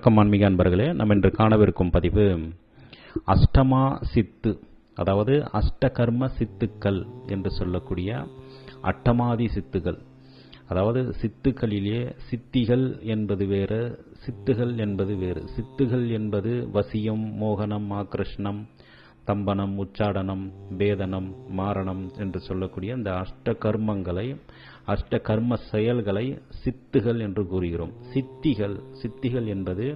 வணக்கம் ஆன்மீக அன்பர்களே. நம்ம இன்று காணவிருக்கும் பதிவு அஷ்டமா சித்து அதாவது அஷ்டகர்ம சித்துக்கள் என்று சொல்லக்கூடிய அட்டமாதி சித்துகள். அதாவது சித்துக்களிலே சித்திகள் என்பது வேறு சித்துகள் என்பது வேறு. சித்துகள் என்பது வசியம் மோகனம் ஆக்ரஷ்ணம் தம்பனம் உச்சாடனம் வேதனம் மாரணம் என்று சொல்லக்கூடிய இந்த அஷ்ட கர்மங்களை அஷ்ட கர்ம செயல்களை சித்துகள் என்று கூறுகிறோம். சித்திகள் சித்திகள் என்பது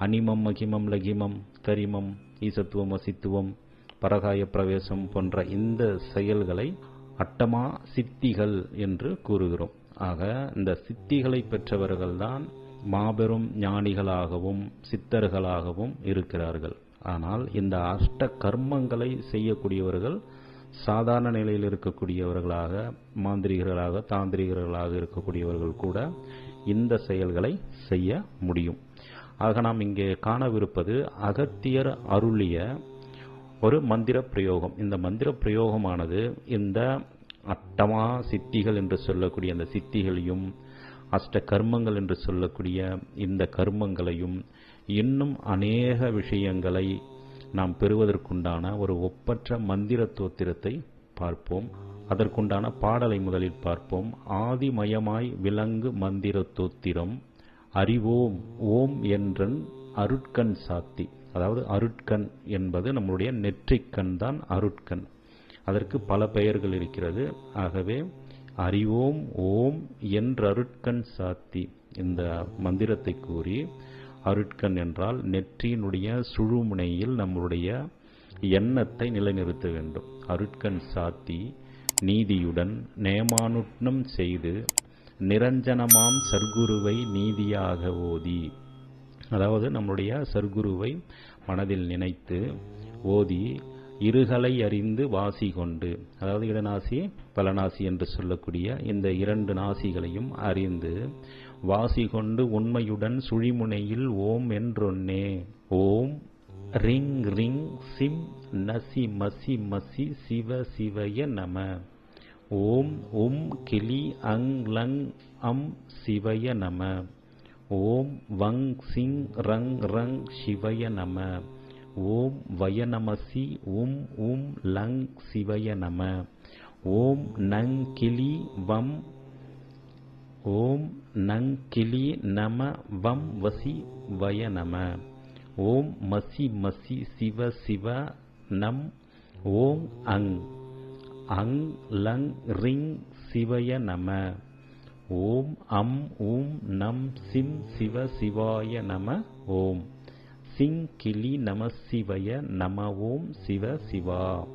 அனிமம் மகிமம் லகிமம் கரிமம் ஈசத்துவம் அசித்துவம் பரகாய பிரவேசம் போன்ற இந்த செயல்களை அட்டமா சித்திகள் என்று கூறுகிறோம். ஆக இந்த சித்திகளை பெற்றவர்கள்தான் மாபெரும் ஞானிகளாகவும் சித்தர்களாகவும் இருக்கிறார்கள். ஆனால் இந்த அஷ்ட கர்மங்களை செய்யக்கூடியவர்கள் சாதாரண நிலையில் இருக்கக்கூடியவர்களாக மாந்திரிகர்களாக தாந்திரிகர்களாக இருக்கக்கூடியவர்கள் கூட இந்த செயல்களை செய்ய முடியும். ஆக நாம் இங்கே காணவிருப்பது அகத்தியர் அருளிய ஒரு மந்திர பிரயோகம். இந்த மந்திர பிரயோகமானது இந்த அட்டமா சித்திகள் என்று சொல்லக்கூடிய அந்த சித்திகளையும் அஷ்ட கர்மங்கள் என்று சொல்லக்கூடிய இந்த கர்மங்களையும் இன்னும் அநேக விஷயங்களை நாம் பெறுவதற்குண்டான ஒரு ஒப்பற்ற மந்திர தோத்திரத்தை பார்ப்போம். அதற்குண்டான பாடலை முதலில் பார்ப்போம். ஆதிமயமாய் விலங்கு மந்திர தோத்திரம் அறிவோம் ஓம் என்றன் அருட்கண் சாத்தி. அதாவது அருட்கண் என்பது நம்முடைய நெற்றிக்கண் தான் அருட்கண். அதற்கு பல பெயர்கள் இருக்கிறது. ஆகவே அறிவோம் ஓம் என்றருட்கண் சாத்தி. இந்த மந்திரத்தை கூறி அருட்கண் என்றால் நெற்றியினுடைய சுழுமுனையில் நம்முடைய எண்ணத்தை நிலைநிறுத்த வேண்டும். அருட்கண் சாத்தி நீதியுடன் நேமானுட்னம் செய்து நிரஞ்சனமாம் சர்க்குருவை நீதியாக ஓதி அதாவது நம்முடைய சர்க்குருவை மனதில் நினைத்து ஓதி இருகளை அறிந்து வாசி கொண்டு அதாவது இடநாசி பலநாசி என்று சொல்லக்கூடிய இந்த இரண்டு நாசிகளையும் அறிந்து வாசி கொண்டு உண்மையுடன் சுழிமுனையில் ஓம் என்றொன்னே. ஓம் ரிங் ரிங் சிம் நசி மசி மசி சிவ சிவய நம. ஓம் உம் கிளி அங் லங் அம் சிவய நம. ஓம் வங் சிங் ரங் ரங் சிவய நம. ஓம் வயநமசி உம் உம் லங் சிவய நம. ஓம் நங் கிளி வம் ஓம் நங் கிளி நம வம் வசி வய நம. ஓம் மசி மசி சிவ சிவ நம். ஓம் அங். அங் லங் ரிங் சிவய நம. ஓம் அம் ஊம் நம் சிம் சிவ சிவாய நம. ஓம். சிங் கிளி நம சிவய நம. ஓம் சிவ சிவா.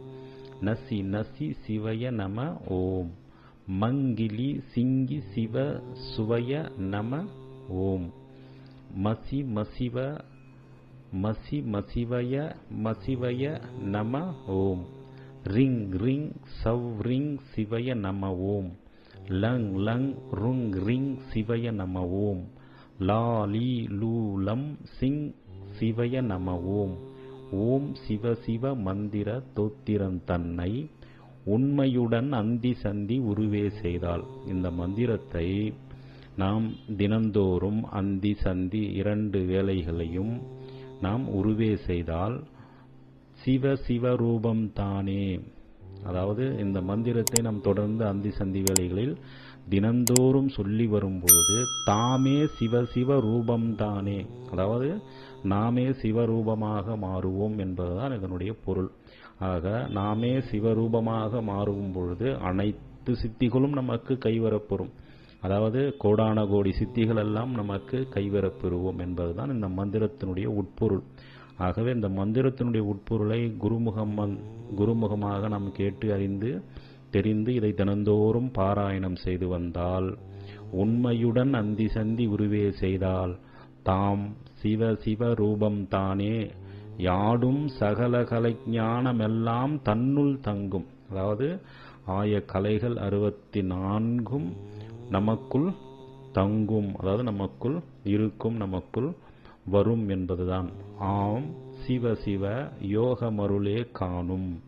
நசி நசி சிவய நம. ஓம். மங்கிலி சிங்கி சிவ சுவய நம ஓம். மசி மசிவ மசி மசிவய மசிவய நம ஓம். ரிங் ரிங் சவ் ரிங் சிவய நம ஓம். லங் லங் ருங் ரிங் சிவய நம ஓம். லா லீ லூ லம் சிங் சிவய நம ஓம். ஓம் சிவ சிவ மந்திர தோத்திரம் தன்னை உண்மையுடன் அந்தி சந்தி உருவே செய்தால் இந்த மந்திரத்தை நாம் தினந்தோறும் அந்தி சந்தி இரண்டு வேலைகளையும் நாம் உருவே செய்தால் சிவ சிவ ரூபம் தானே. அதாவது இந்த மந்திரத்தை நாம் தொடர்ந்து அந்தி சந்தி வேலைகளில் தினந்தோறும் சொல்லி வரும்பொழுது தாமே சிவ சிவ ரூபம்தானே அதாவது நாமே சிவரூபமாக மாறுவோம் என்பதுதான் இதனுடைய பொருள். ஆக நாமே சிவரூபமாக மாறும் பொழுது அனைத்து சித்திகளும் நமக்கு கைவரப்பெறும். அதாவது கோடான கோடி சித்திகள் எல்லாம் நமக்கு கைவரப்பெறுவோம் என்பதுதான் இந்த மந்திரத்தினுடைய உட்பொருள். ஆகவே இந்த மந்திரத்தினுடைய உட்பொருளை குருமுகம் குருமுகமாக நாம் கேட்டு அறிந்து தெரிந்து இதை தினந்தோறும் பாராயணம் செய்து வந்தால் உண்மையுடன் அந்தி சந்தி உருவே செய்தால் தாம் சிவ சிவ ரூபம் தானே யாடும் சகல கலை ஞானமெல்லாம் தன்னுள் தங்கும். அதாவது ஆய கலைகள் அறுபத்தி நான்கும் நமக்குள் தங்கும். அதாவது நமக்குள் இருக்கும் நமக்குள் வரும் என்பதுதான். ஆம் சிவ சிவ யோகமருளே காணும்.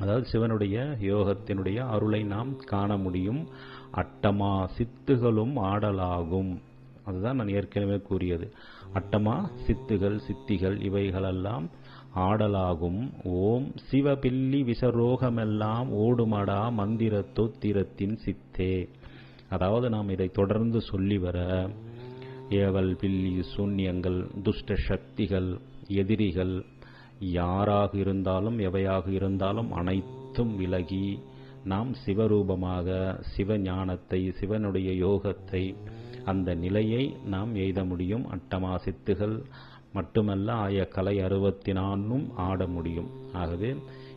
அதாவது சிவனுடைய யோகத்தினுடைய அருளை நாம் காண முடியும். அட்டமா சித்துகளும் ஆடலாகும். அதுதான் நான் ஏற்கனவே கூறியது. அட்டமா சித்துகள் சித்திகள் இவைகளெல்லாம் ஆடலாகும். ஓம் சிவபில்லி விசரோகமெல்லாம் ஓடுமடா மந்திர தோத்திரத்தின் சித்தே. அதாவது நாம் இதை தொடர்ந்து சொல்லி வர ஏவல் பில்லி சூன்யங்கள் துஷ்ட சக்திகள் எதிரிகள் யாராக இருந்தாலும் எவையாக இருந்தாலும் அனைத்தும் விலகி நாம் சிவரூபமாக சிவஞானத்தை சிவனுடைய யோகத்தை அந்த நிலையை நாம் எய்த முடியும். அட்டமா சித்துகள் மட்டுமல்ல ஆய கலை அறுபத்தி நான்கும் ஆட முடியும். ஆகவே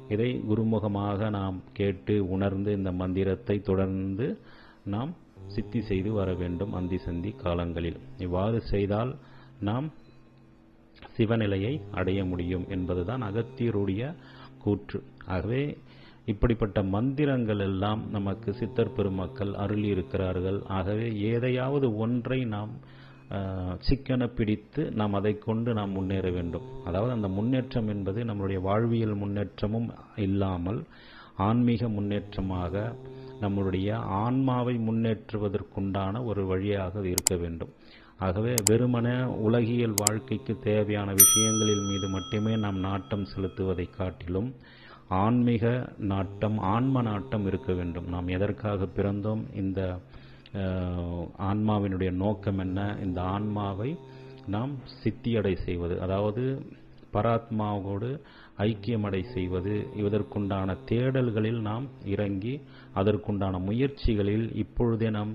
இதை குருமுகமாக நாம் கேட்டு உணர்ந்து இந்த மந்திரத்தை தொடர்ந்து நாம் சித்தி செய்து வர வேண்டும் அந்தி சந்தி காலங்களில். இவ்வாறு செய்தால் நாம் சிவநிலையை அடைய முடியும் என்பதுதான் அகத்தியருடைய கூற்று. ஆகவே இப்படிப்பட்ட மந்திரங்கள் எல்லாம் நமக்கு சித்தர் பெருமக்கள் அருளி இருக்கிறார்கள் ஆகவே ஏதையாவது ஒன்றை நாம் சிக்கன பிடித்து நாம் அதை கொண்டு நாம் முன்னேற வேண்டும். அதாவது அந்த முன்னேற்றம் என்பது நம்மளுடைய வாழ்வியல் முன்னேற்றமும் இல்லாமல் ஆன்மீக முன்னேற்றமாக நம்மளுடைய ஆன்மாவை முன்னேற்றுவதற்குண்டான ஒரு வழியாக இருக்க வேண்டும். ஆகவே வெறுமன உலகியல் வாழ்க்கைக்கு தேவையான விஷயங்களில் மீது மட்டுமே நாம் நாட்டம் செலுத்துவதை காட்டிலும் ஆன்மீக நாட்டம் ஆன்ம நாட்டம் இருக்க வேண்டும். நாம் எதற்காக பிறந்தோம்? இந்த ஆன்மாவினுடைய நோக்கம் என்ன? இந்த ஆன்மாவை நாம் சித்தியடை செய்வது அதாவது பராத்மாவோடு ஐக்கியமடை செய்வது. இதற்குண்டான தேடல்களில் நாம் இறங்கி அதற்குண்டான முயற்சிகளில் இப்பொழுதே நாம்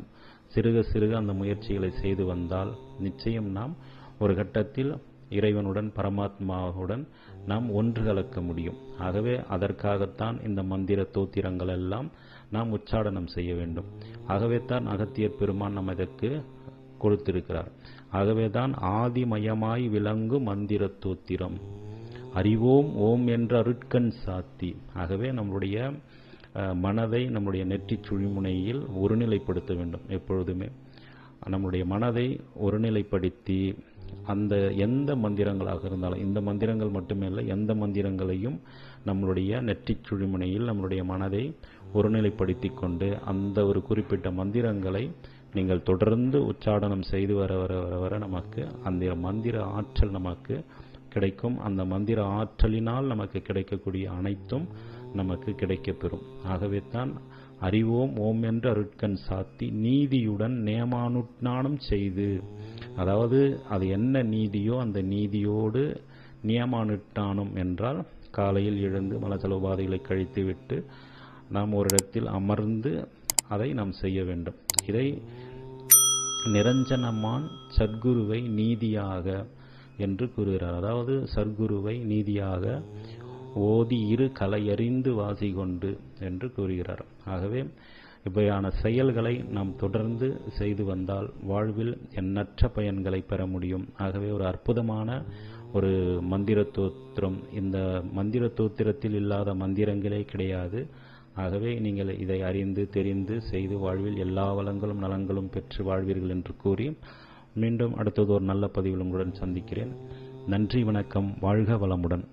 சிறுக சிறுக அந்த முயற்சிகளை செய்து வந்தால் நிச்சயம் நாம் ஒரு கட்டத்தில் இறைவனுடன் பரமாத்மாவுடன் நாம் ஒன்று கலக்க முடியும். ஆகவே அதற்காகத்தான் இந்த மந்திர தோத்திரங்கள் எல்லாம் நாம் உச்சாடனம் செய்ய வேண்டும். ஆகவே தான் அகத்தியர் பெருமான் நம்ம இதற்கு கொடுத்திருக்கிறார். ஆகவே தான் ஆதிமயமாய் விளங்கு மந்திர தோத்திரம். அறிவோம் ஓம் என்ற அருட்கண் சாத்தி. ஆகவே நம்முடைய மனதை நம்முடைய நெற்றி சுழிமுனையில் ஒருநிலைப்படுத்த வேண்டும் எப்பொழுதுமே. நம்முடைய மனதை ஒருநிலைப்படுத்தி அந்த எந்த மந்திரங்களாக இருந்தாலும் இந்த மந்திரங்கள் மட்டுமே இல்லை எந்த மந்திரங்களையும் நம்மளுடைய நெற்றிச் சுழிமுனையில் நம்மளுடைய மனதை ஒருநிலைப்படுத்தி கொண்டு அந்த ஒரு குறிப்பிட்ட மந்திரங்களை நீங்கள் தொடர்ந்து உச்சாடனம் செய்து வர வர வர வர நமக்கு அந்த மந்திர ஆற்றல் நமக்கு கிடைக்கும். அந்த மந்திர ஆற்றலினால் நமக்கு கிடைக்கக்கூடிய அனைத்தும் நமக்கு கிடைக்கப்பெறும். ஆகவே தான் அறிவோம் ஓம் என்று அருட்கண் சாத்தி நீதியுடன் நியமானுட்ஞானம் செய்து அதாவது அது என்ன நீதியோ அந்த நீதியோடு நியமானுட்டானம் என்றால் காலையில் எழுந்து மலச்சல உபாதைகளை கழித்துவிட்டு நாம் ஒரு இடத்தில் அமர்ந்து அதை நாம் செய்ய வேண்டும். இதை நிரஞ்சனமான் சத்குருவை நீதியாக என்று கூறுகிறார். அதாவது சர்க்குருவை நீதியாக ஓதி இரு கலையறிந்து வாசி கொண்டு என்று கூறுகிறார். ஆகவே இப்படியான செயல்களை நாம் தொடர்ந்து செய்து வந்தால் வாழ்வில் எண்ணற்ற பயன்களை பெற முடியும். ஆகவே ஒரு அற்புதமான ஒரு மந்திர தோத்திரம் இந்த மந்திர தோத்திரத்தில் இல்லாத மந்திரங்களே கிடையாது. ஆகவே நீங்கள் இதை அறிந்து தெரிந்து செய்து வாழ்வில் எல்லா வளங்களும் நலங்களும் பெற்று வாழ்வீர்கள் என்று கூறி மீண்டும் அடுத்தது ஒரு நல்ல பதிவில் உங்களுடன் சந்திக்கிறேன். நன்றி வணக்கம். வாழ்க வளமுடன்.